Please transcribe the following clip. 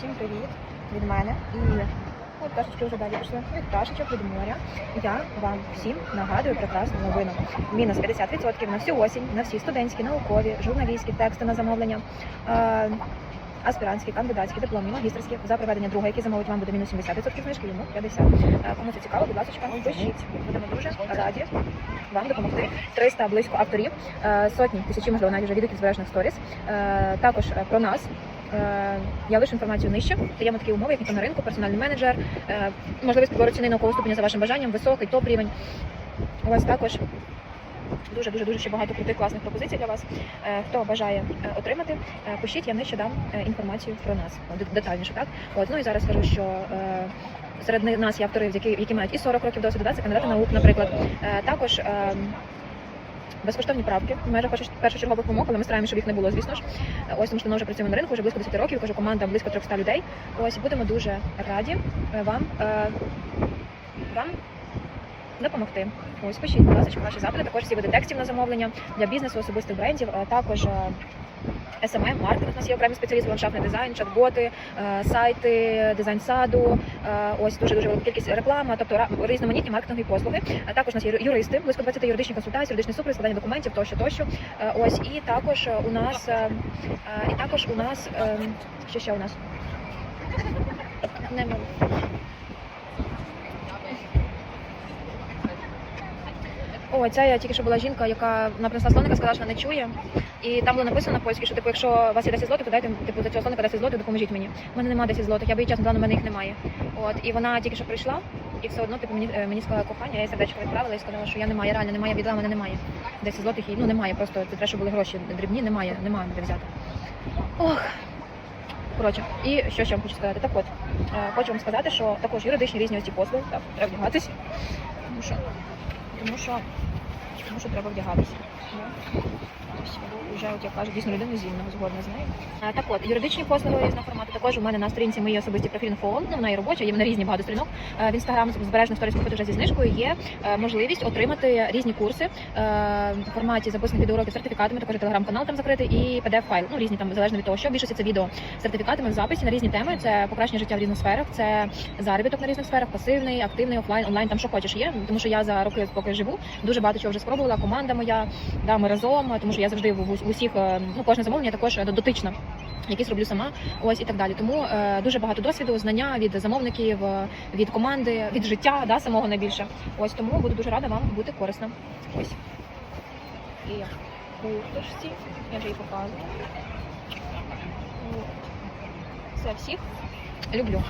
Всім привіт від мене. І от пташечки вже далі пішли. Від пташечок від моря. Я вам всім нагадую прекрасну новину. Мінус 50% на всю осінь, на всі студентські, наукові, журналістські тексти на замовлення. Е, Аспірантські, кандидатські, дипломні, магістерські за проведення друга, які замовить вам буде мінус 70% знижки, йому 50. Е, Кому це цікаво, будь ласка, пишіть. Будемо дуже раді вам допомогти. 300 близько авторів, е, сотні, тисячі, можливо, навіть вже відгуків збережних сторіс. Е, Також е, про нас. Е, Я лишу інформацію нижче. Даємо такі умови, як ніхто на ринку, персональний менеджер, е, можливість підбору ціни наукового ступеня за вашим бажанням, високий, топ рівень. У вас також дуже дуже дуже ще багато крутих класних пропозицій для вас. Е, Хто бажає отримати, пишіть, я нижче дам інформацію про нас детальніше. Так от ну і зараз скажу, що. Серед нас є автори, які, які мають і 40 років досвіду, да, це кандидати наук, наприклад. Також ем, безкоштовні правки в межах першоч- першочергових вимог, але ми стараємося, щоб їх не було, звісно ж. Ось тому що ми вже працюємо на ринку вже близько 10 років. Кажу, команда близько 300 людей. Ось будемо дуже раді е, вам, е, вам допомогти. Ось пишіть, будь ласка, ваші запити. Також всі види текстів на замовлення для бізнесу, особистих брендів. а Також е, SMM, маркетинг, у нас є окремі спеціалісти, ландшафтний дизайн, чат-боти, е, сайти, дизайн саду, е, ось дуже дуже велика кількість реклами, тобто різноманітні маркетингові послуги. Також у нас є юристи, близько 20 юридичні консультації, юридичний супровід, складання документів, тощо, тощо. Е, Ось і також у нас і також у нас що ще у нас? Нема. О, ця я тільки що була жінка, яка вона принесла слоника, сказала, що вона не чує. І там було написано на польській, що типу, якщо у вас є 10 злотих, то дайте типу за цього слоника 10 злотих, допоможіть мені. У мене немає 10 злотих, я би їй чесно у мене їх немає. От і вона тільки що прийшла, і все одно типу мені е, мені сказала кохання, я їй сердечко відправила і сказала, що я не маю, реально немає, віддала, мене немає. 10 злотих і ну немає, просто це треба, щоб були гроші дрібні, немає, немає де взяти. Ох. Коротше, і що ще вам хочу сказати? Так от, е, хочу вам сказати, що також юридичні різні ці послуги, так, треба вдягатись. Тому що, тому що тому що треба вдягатися. Ну, Вже от я кажу, дійсно людина зільна, згодна з нею. Так от, юридичні послуги різного формату. Також у мене на сторінці мої особисті профіль інфо, ну вона і робоча, є мене різні багато сторінок. Е, В інстаграм збережних сторіс виходить вже зі знижкою. Є е, можливість отримати різні курси е, в форматі записаних відеоуроків сертифікатами, також телеграм-канал там закритий і pdf файл. Ну різні там залежно від того, що більшості це відео сертифікатами в записі на різні теми. Це покращення життя в різних сферах, це заробіток на різних сферах, пасивний, активний, офлайн, онлайн, там що хочеш є. Тому що я за роки, поки живу, дуже багато чого вже спробувала. Команда моя, да, ми разом, тому що я завжди в, усіх, е, ну кожне замовлення також е, дотична. Якісь роблю сама, ось і так далі. Тому е, дуже багато досвіду, знання від замовників, від команди, від життя, да, самого найбільше. Ось тому буду дуже рада вам бути корисна. Ось. І курточці, я вже її показую. Все, всіх люблю.